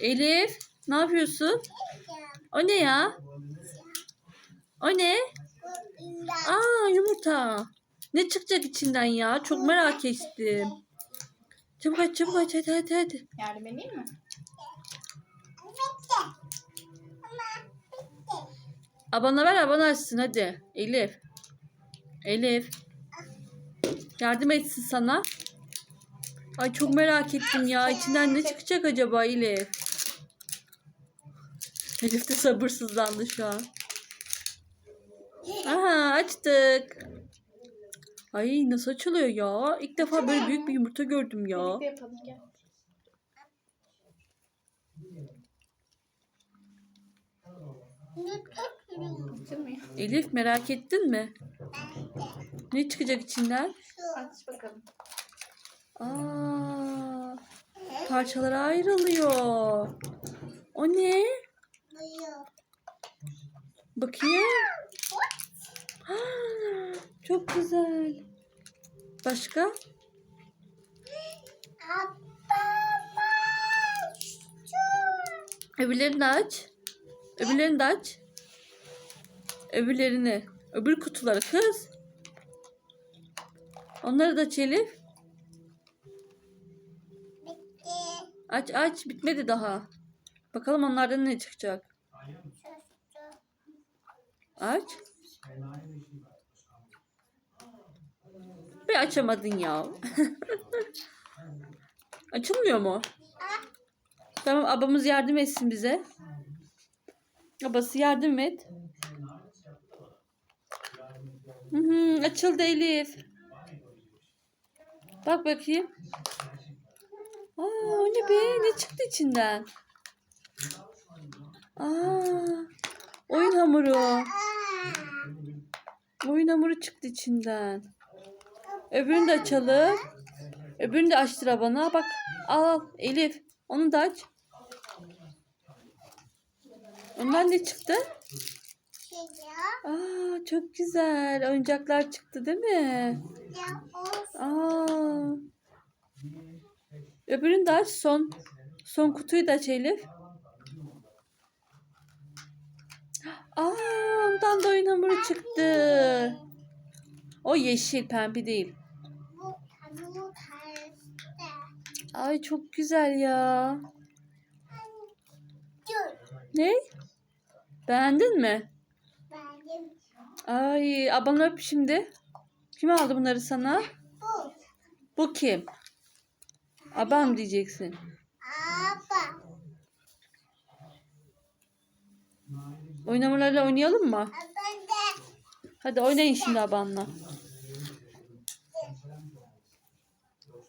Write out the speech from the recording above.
Elif ne yapıyorsun? O ne ya? O ne? Aa yumurta. Ne çıkacak içinden ya? Çok merak ettim. Çabuk aç çabuk aç hadi hadi hadi. Yardım edeyim mi? Abana ver abana açsın hadi. Elif. Elif. Yardım etsin sana. Ay çok merak ettim ya. İçinden ne çıkacak acaba Elif? Elif de sabırsızlandı şu an. Aha açtık. Ay nasıl açılıyor ya? İlk defa böyle büyük bir yumurta gördüm ya. Elif merak ettin mi? Ne çıkacak içinden? Aç bakalım. Aa, parçalara ayrılıyor. O ne? Bakayım. Ah, Çok güzel. Başka? Öbürlerini aç. Öbürlerini de aç. Öbürlerini. Öbür kutuları kız. Onları da aç Aç aç bitmedi daha. Bakalım onlardan ne çıkacak. Aç. Bir açamadın ya. Açılmıyor mu? Tamam abamız yardım etsin bize. Abası yardım et. Hı hı, açıldı Elif. Bak bakayım. Aa, o ne be? Ne çıktı içinden? Aa, oyun hamuru. Oyun hamuru çıktı içinden. Öbürünü de açalım. Öbürünü de açtıra bana. Bak al al Elif. Onu da aç. Ondan ne çıktı? Aa çok güzel. Oyuncaklar çıktı değil mi? Aa. Öbürünü de aç son. Son kutuyu da aç Elif. Aa, ondan da oyun hamuru çıktı. O yeşil pembe değil. Ay çok güzel ya. Ne? Beğendin mi? Ay ablanı öp şimdi. Kim aldı bunları sana? Bu kim? Abam diyeceksin. Oyun hamurlarıyla oynayalım mı? Hadi oynayın şimdi abanla.